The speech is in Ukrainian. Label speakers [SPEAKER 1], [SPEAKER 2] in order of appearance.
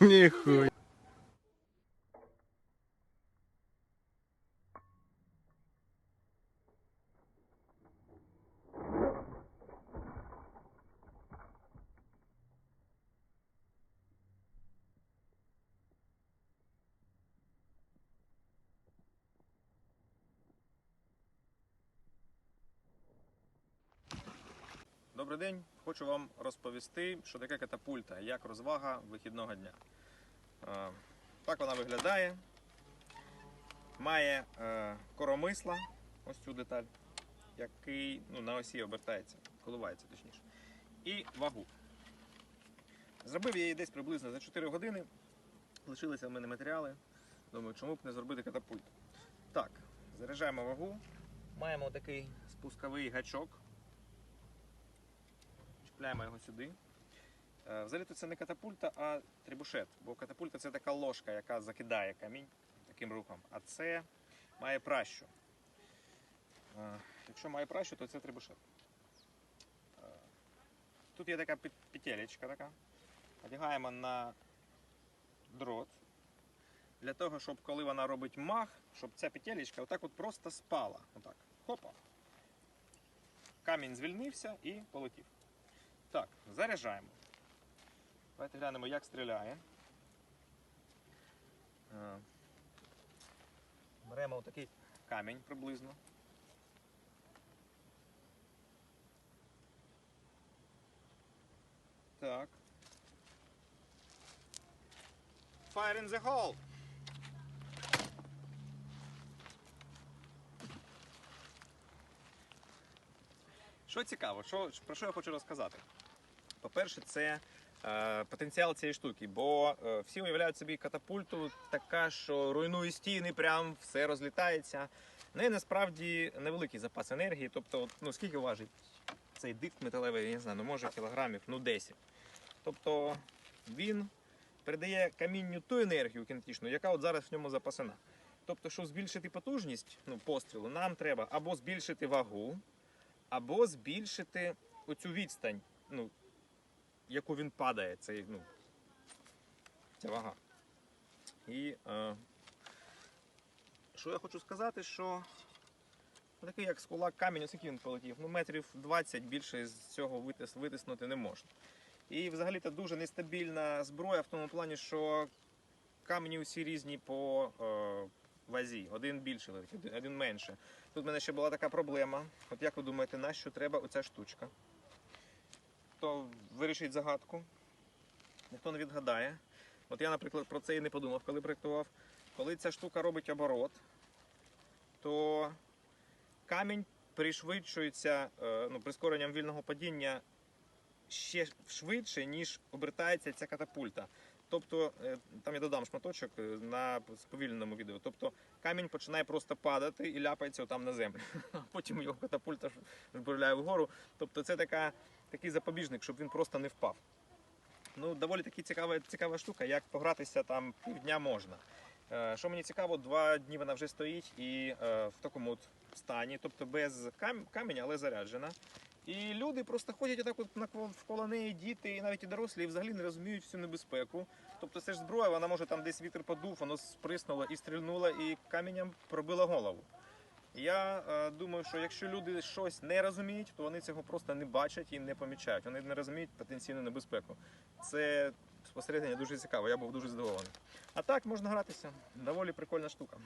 [SPEAKER 1] Ніхуя.
[SPEAKER 2] Добрий день. Хочу вам розповісти, що таке катапульта, як розвага вихідного дня. Е, Так вона виглядає. Має е, коромисла, ось цю деталь, який ну, на осі обертається, коливається точніше. І вагу. Зробив я її десь приблизно за 4 години. Лишилися в мене матеріали. Думаю, чому б не зробити катапульт. Так, заряджаємо вагу. Маємо такий спусковий гачок. Чіпляємо його сюди. Е, Взагалі то це не катапульта, а трибушет. Бо катапульта це така ложка, яка закидає камінь таким рухом. А це має пращу. Е, Якщо має пращу, то це трибушет. Е, Тут є така петелечка така. Одягаємо на дрот. Для того, щоб коли вона робить мах, щоб ця петелечка отак от просто спала. Отак. Хопа. Камінь звільнився і полетів. Так, заряджаємо. Давайте глянемо, як стріляє. Е, Беремо отакий камінь приблизно. Так. Fire in the hole! Що цікаво, що, про що я хочу розказати? По-перше, це е, потенціал цієї штуки, бо е, всі уявляють собі катапульту така, що руйнує стіни, прям все розлітається. В неї насправді невеликий запас енергії. Тобто, от, ну скільки важить цей диск металевий, я не знаю, ну може кілограмів, ну 10. Тобто він передає камінню ту енергію кінетичну, яка от зараз в ньому запасена. Тобто, щоб збільшити потужність ну, пострілу, нам треба або збільшити вагу, або збільшити оцю відстань, ну, яку він падає, цей, ну, ця вага. І е, що я хочу сказати, що такий як з камінь, ось він полетів, ну метрів 20 більше з цього витис, витиснути не можна. І взагалі це дуже нестабільна зброя в тому плані, що камені усі різні по е, вазі. Один більше летить, один- менше. Тут в мене ще була така проблема. От як ви думаєте, на що треба оця штучка? Хто вирішить загадку, ніхто не відгадає. От я, наприклад, про це і не подумав, коли проєктував. Коли ця штука робить оборот, то камінь пришвидшується е, ну, прискоренням вільного падіння ще швидше, ніж обертається ця катапульта. Тобто, е, там я додам шматочок е, на сповільненому відео. Тобто камінь починає просто падати і ляпається там на землю. А потім його катапульта жбурляє вгору. Тобто це така, такий запобіжник, щоб він просто не впав. Ну, доволі таки цікава, цікава штука, як погратися там півдня можна. Е, Що мені цікаво, два дні вона вже стоїть і в такому от стані, тобто без кам- каменя, але заряджена. І люди просто ходять отак от навколо неї, діти і навіть і дорослі, і взагалі не розуміють всю небезпеку. Тобто це ж зброя, вона може там десь вітер подув, воно сприснуло і стрільнуло, і каменем пробило голову. Я е, думаю, що якщо люди щось не розуміють, то вони цього просто не бачать і не помічають. Вони не розуміють потенційну небезпеку. Це спостереження дуже цікаво, я був дуже здивований. А так можна гратися. Доволі прикольна штука.